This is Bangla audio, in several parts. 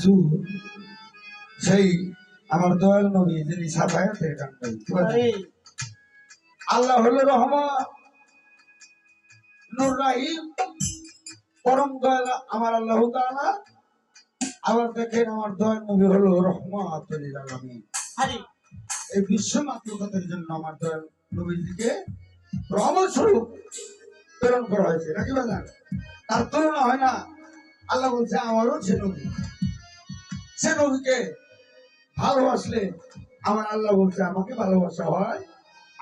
কিছু সেই আমার দয়াল নবী যিনি সাফায়াতের কান্ডাই আল্লাহ হলো রহমান নুর রাহিম পরম দয়াল আমার আল্লাহ তাআলা। আবার দেখেন আমার দয়াল নবী হলো রহমাতুল আলামিন। এই বিশ্ব মাতৃকাদের জন্য আমার দয়াল নবীজিকে রহমত স্বরূপ প্রেরণ করা হয়েছে নাকি বাজান তার তুলনা হয় না। আল্লাহ বলছে আমারও নবী সে নবীকে ভালোবাসলে আমার আল্লাহ বলছে আমাকে ভালোবাসা হয়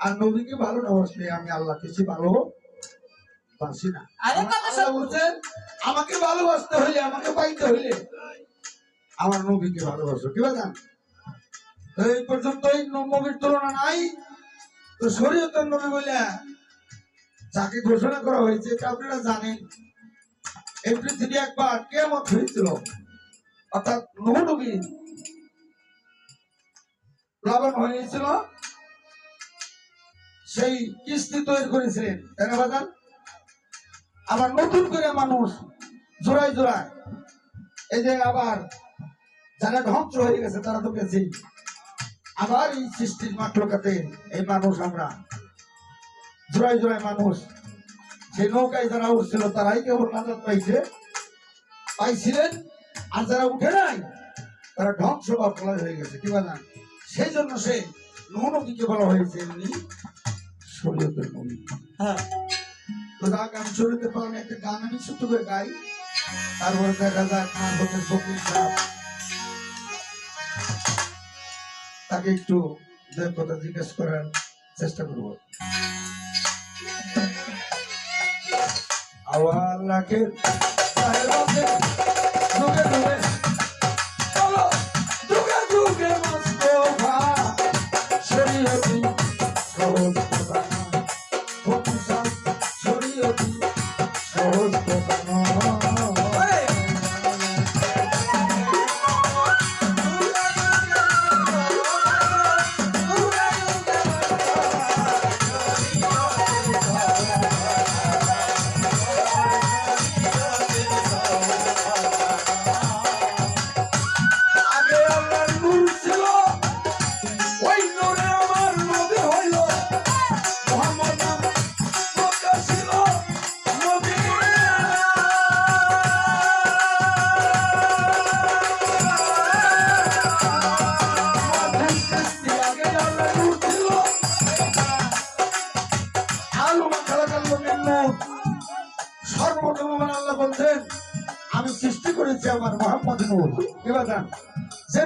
আর নবীকে ভালো না বাসলে আমি আল্লাহ কিছু ভালো বাসি না। আল্লাহ বলছেন আমাকে ভালোবাসতে হইলে আমাকে পাইতে হইলে আমার নবীকে ভালোবাসো। কি বাজান এই পর্যন্ত এই নবীর তুলনা নাই। তো শরীয়তের নবী বলে যাকে ঘোষণা করা হয়েছে এটা আপনারা জানেন। এই পৃথিবী একবার কেমত হয়েছিল। অর্থাৎ নূহ প্লাবন হয়েছিল, সেই কিস্তি তৈরি করেছিলেন। বাজান? আবার নতুন করে মানুষ জোড়ায় জোড়ায়, এই যে আবার যারা ধ্বংস হয়ে গেছে, তারা তো গেছেই। আবার এই সৃষ্টির মাত্রকাতে এই মানুষ আমরা, জোড়ায় জোড়ায় মানুষ। সেই নৌকায় যারা উঠছিল তারাই কেবল নাজাত পাইছে, পাইছিলেন। আর যারা উঠে নাই তারা ধ্বংস বা প্রলয় হয়ে গেছে কি বলেন সেই জন্য সে নৌনবীকে বলা হয়েছে এমনি শরীয়তের নবী হ্যাঁ। তো যাক আমি শরীয়তে পালনে একটা গান আমি ছোট্ট করে গাই তারপরে দেখা যাক আমার হতে ফকির সাহেব তাকে একটু কথা জিজ্ঞেস করার চেষ্টা করব। আওয়াল রাখে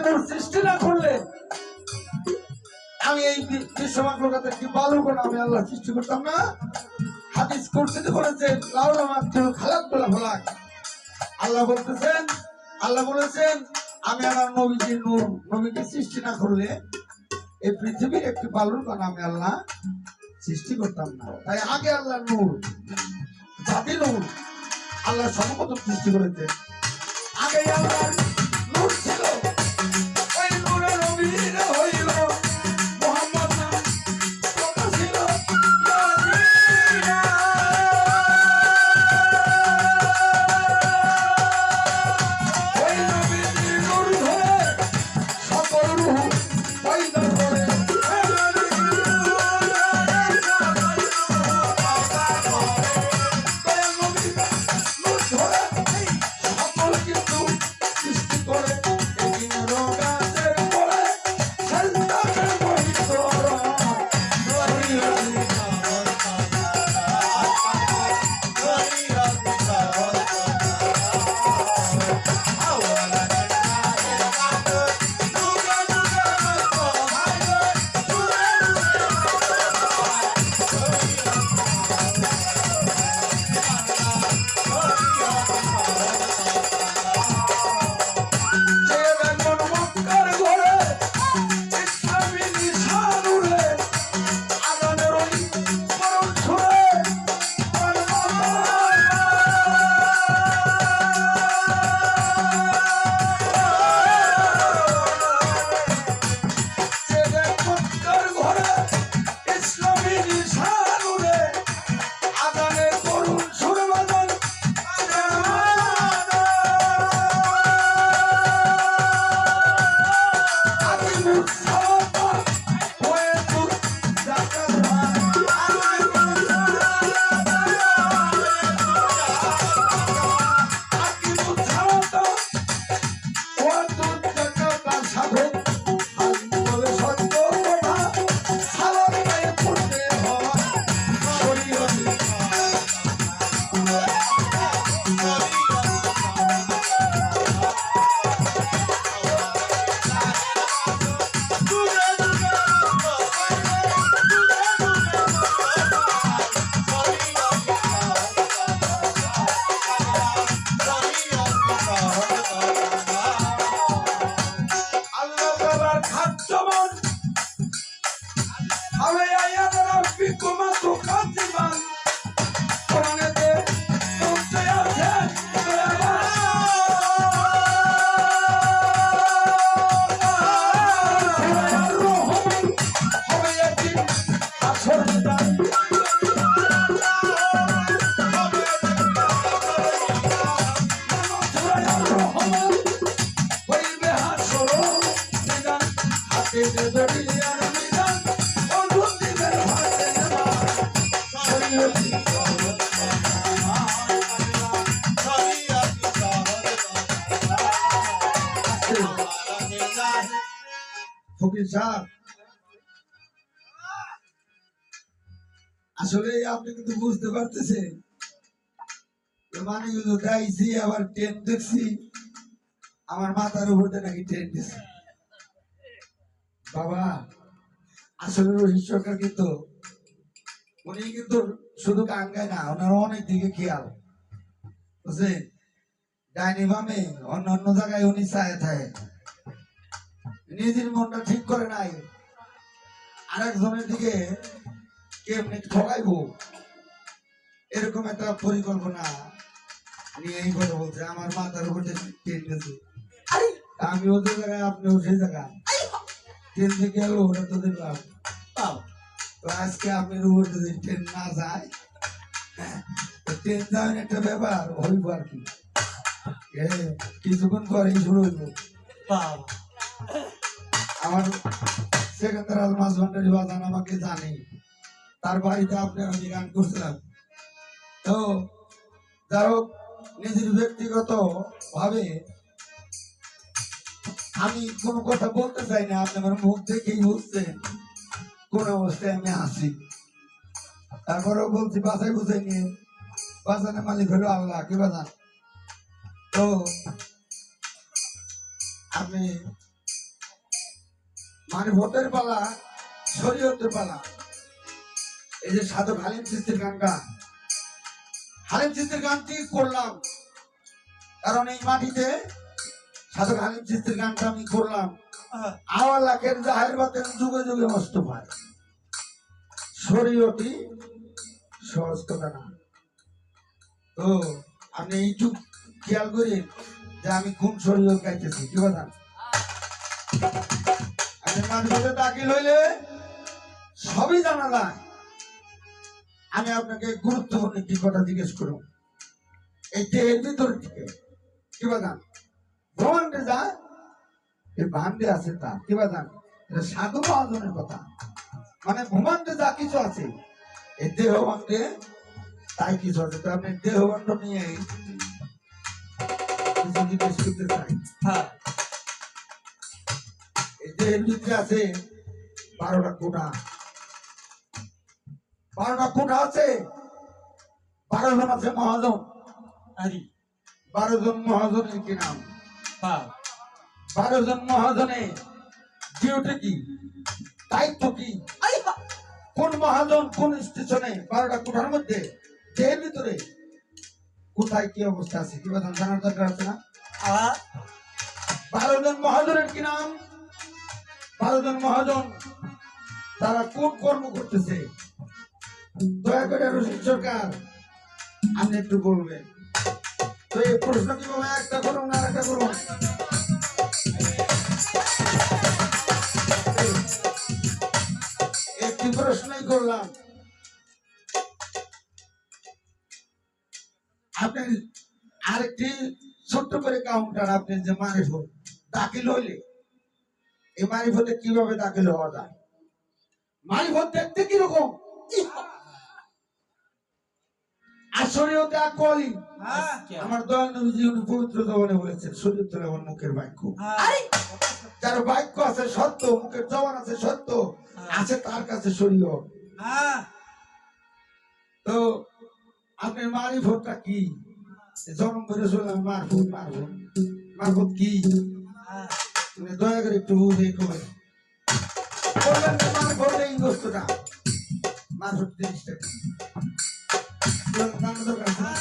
যে সৃষ্টি না করলে আমি এই বি- বিশ্বমাত্রকাতে কি বালুক আমি আল্লাহ সৃষ্টি করতাম না? হাদিস কুরসিতে বলেছে, লাউলা মাত্র খালাক তোলা ফলাক আল্লাহ বলতেছেন, আল্লাহ বলেছেন, আমি আমার নবীজির নূর, নবীকে সৃষ্টি না করলে এই পৃথিবীর একটি বালুর কারণ আমি আল্লাহ সৃষ্টি করতাম না। তাই আগে আল্লাহ নূর জাতি নূর, আল্লাহ সর্বপ্রথম সৃষ্টি করেছে। আগে আল্লাহ আসলে আপনি কিন্তু বুঝতে পারতেছেন। মানে গাইছি আবার ট্রেন দেখছি, আমার মাথার উপরে নাকি ট্রেন দিছে। বাবা আসলে রোহিত সরকার কিন্তু উনি কিন্তু শুধু গান গায় না ওনার অনেক দিকে খেয়াল। বুঝছেন ডাইনি বামে অন্য অন্য জায়গায় উনি চায় থাকে নিজের মনটা ঠিক করে নাই। আরেকজনের দিকে কেমনি ঠকাইবো এরকম একটা পরিকল্পনা নিয়ে এই কথা বলছে। আমার মাথার উপর গেছে আমি ওদের জায়গায় আপনি ও সেই জায়গায়। ট্রেন যে গেল ওটা তো দেখলাম তো আজকে আপনার উপর যদি ট্রেন না যায় হ্যাঁ, ট্রেন যাওয়ার একটা ব্যাপার হইব আর কি। কিছুক্ষণ পরেই শুরু হইব। আমার সেকেন্দার আল মাছ ভান্ডারি বাজান আমাকে জানে। তার বাড়িতে আপনার আমি গান করছিলাম। তো যাই হোক নিজের ব্যক্তিগত ভাবে আমি কোনো কথা বলতে চাই না আপনি আমার মুখ দেখেই বুঝছেন কোন অবস্থায় আমি আসি তারপরেও বলছি বাসাই বুঝাই নিয়ে বাজানের মালিক হলো আল্লাহ, কি বাজান তো আপনি মানে ভোটের পালা, শরীয়তের পালা, এই যে সাধক হালিম চিস্তির গানটা, হালিম চিস্তির গানটি করলাম, কারণ এই মাটিতে সাধক হালিম চিস্তির গানটা আমি করলাম। আওয়ার লাখের জাহের বাতেন যুগে যুগে মস্ত পায় শরীয়তি সহজ কথা না তো আপনি এইটুক খেয়াল করেন যে আমি কোন শরীয়ত গাইতেছি কি কথা? আপনি দাখিল হইলে সবই জানা যায়। আমি আপনাকে গুরুত্বপূর্ণ একটি কথা জিজ্ঞেস করব। এই দেহের ভিতর থেকে কি বাদান ভ্রমণে যায় এই ভান্ডে আছে তা কি বাদান এটা সাধু মহাজনের কথা। মানে ভূমান্ডে যা কিছু আছে এই দেহ ভান্ডে তাই কিছু আছে। তো আপনি দেহ ভাণ্ড নিয়ে কিছু জিজ্ঞেস করতে চাই। এই দেহের ভিতরে আছে বারোটা কোটা বারোটা কোটা আছে বারো জন আছে মহাজন। বারো জন মহাজনের কি নাম? বারো জন মহাজনে ডিউটি কি? দায়িত্ব কি? কোন মহাজন কোন স্টেশনে বারোটা কোঠার মধ্যে দেহের ভিতরে? কোথায় কি অবস্থা আছে? কি কথা জানার দরকার আছে না? বারো জন মহাজনের কি নাম? বারো জন মহাজন তারা কোন কর্ম করতেছে? দয়া করে রশিদ সরকার আপনি একটু বলবেন। তো আর একটা আরেকটি ছোট্ট করে কাউন্টার আপনি যে মানুষ দাখিল হইলে, এই মারিফতে কীভাবে দাখিল হওয়া যায়? মারিফত দেখতে কীরকম? আর শরীয়তে আকলি আমার দয়াল নবীজি উনি পবিত্র জবানে বলেছেন হলো আমার মুখের বাক্য। যার বাক্য আছে সত্য মুখের জবান আছে সত্য আছে তার কাছে শরীয়ত তো আপনার মারিফতটা কি? জন্ম করে শুনলাম মারফুট মারফুট মারফুট কি? দয়া করে একটু বুঝে কবে বলবেন মারফত এই বস্তুটা। মারফত জিনিসটা কি বললাম, জানার